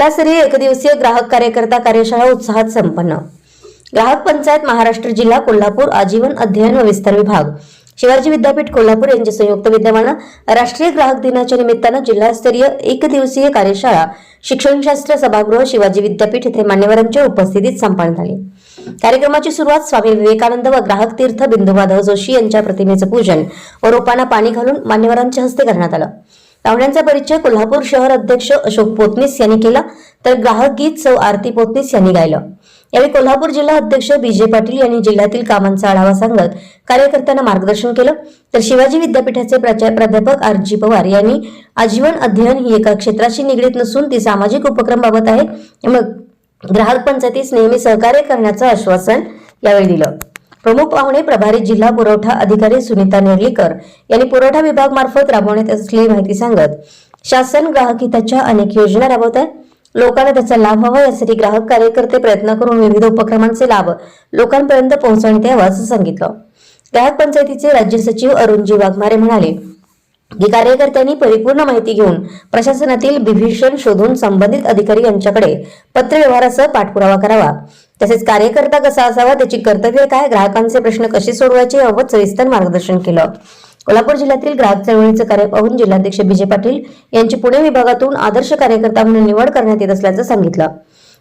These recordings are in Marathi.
जिल्हास्तरीय एकदिवसीय ग्राहक कार्यकर्ता कार्यशाळा उत्साहात संपन्न. ग्राहक पंचायत महाराष्ट्र जिल्हा कोल्हापूर आजीवन अध्ययन व विस्तार विभाग. शिवाजी विद्यापीठ कोल्हापूर यांचे संयुक्त विद्यमानं राष्ट्रीय ग्राहक दिनाच्या निमित्तानं जिल्हास्तरीय एक दिवसीय कार्यशाळा शिक्षणशास्त्र सभागृह शिवाजी विद्यापीठ येथे मान्यवरांच्या उपस्थितीत संपन्न झाली. कार्यक्रमाची सुरुवात स्वामी विवेकानंद व ग्राहक तीर्थ बिंदू माधव जोशी यांच्या प्रतिमेचं पूजन व रोपांना पाणी घालून मान्यवरांच्या हस्ते करण्यात आलं. पाहुण्यांचा परिचय कोल्हापूर शहर अध्यक्ष अशोक पोतनीस यांनी केला तर ग्राहक गीत सौ आरती पोतनीस यांनी गायलं. यावेळी कोल्हापूर जिल्हा अध्यक्ष बीजे पाटील यांनी जिल्ह्यातील कामांचा आढावा सांगत कार्यकर्त्यांना मार्गदर्शन केलं. तर शिवाजी विद्यापीठाचे प्राचार्य प्राध्यापक आर जी पवार यांनी आजीवन अध्ययन ही एका क्षेत्राशी निगडीत नसून ती सामाजिक उपक्रम बाबत आहे. मग ग्राहक पंचायतीस नेहमी सहकार्य करण्याचं आश्वासन यावेळी दिलं. प्रमुख पाहुणे प्रभारी जिल्हा पुरवठा अधिकारी सुनीता नेर्लीकर यांनी पुरवठा विभाग मार्फत राबवण्यात असलेली माहिती सांगत शासन ग्राहक हिताच्या अनेक योजना राबवत आहे लोकांना त्याचा लाभ व्हावा यासाठी ग्राहक कार्यकर्ते प्रयत्न करून विविध उपक्रमांचे लाभ लोकांपर्यंत पोहोचवण्यात यावा असं सांगितलं. ग्राहक पंचायतीचे राज्य सचिव अरुणजी वाघमारे म्हणाले की कार्यकर्त्यांनी परिपूर्ण माहिती घेऊन प्रशासनातील बिभीषण शोधून संबंधित अधिकारी यांच्याकडे पत्रव्यवहारासह पाठपुरावा करावा. तसेच कार्यकर्ता कसा असावा त्याची कर्तव्य काय ग्राहकांचे प्रश्न कसे सोडवायचे याबाबत सविस्तर मार्गदर्शन केलं. कोल्हापूर जिल्ह्यातील ग्राहक चळवळीचं कार्य पाहून जिल्हाध्यक्ष विजय पाटील यांची पुणे विभागातून आदर्श कार्यकर्ता म्हणून निवड करण्यात येत असल्याचं सांगितलं.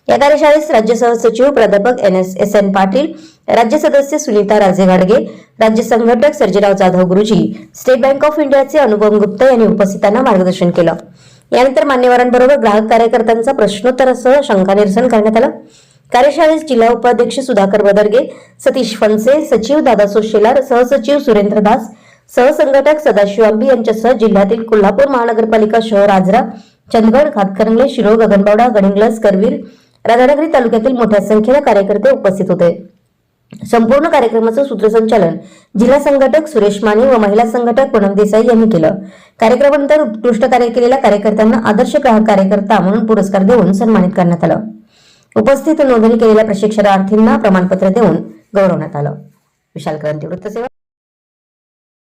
या कार्यशाळेस राज्य सहसचिव प्राध्यापक N S S N Patil राज्य सदस्य सुनीता राजे गाडगे राज्य संघटक सर्जीराव जाधव गुरुजी स्टेट बँक ऑफ इंडियाचे अनुपम गुप्ता यांनी उपस्थितांना मार्गदर्शन केलं. यानंतर मान्यवरांबरोबर ग्राहक कार्यकर्त्यांचा प्रश्नोत्तरासह शंका निरसन करण्यात आलं. कार्यशाळेस जिल्हा उपाध्यक्ष सुधाकर बदरगे सतीश फणसे सचिव दादा सोशेलार सहसचिव सुरेंद्र दास सहसंघटक सदाशिव आंबी यांच्यासह जिल्ह्यातील कोल्हापूर महानगरपालिका शहर आजरा चंदगड घातकरंगले शिरोळ गगनबावडा गडिंग्लज करवीर राधानगरी तालुक्यातील मोठ्या संख्येने कार्यकर्ते उपस्थित होते. संपूर्ण कार्यक्रमाचं सूत्रसंचालन जिल्हा संघटक सुरेश माने व महिला संघटक पूनम देसाई यांनी केलं. कार्यक्रमानंतर उत्कृष्ट कार्य केलेल्या कार्यकर्त्यांना आदर्श ग्राहक कार्यकर्ता म्हणून पुरस्कार देऊन सन्मानित करण्यात आलं. उपस्थित नोंदणी केलेल्या प्रशिक्षणार्थींना प्रमाणपत्र देऊन गौरवण्यात आलं. विशाल क्रांती वृत्तसेवा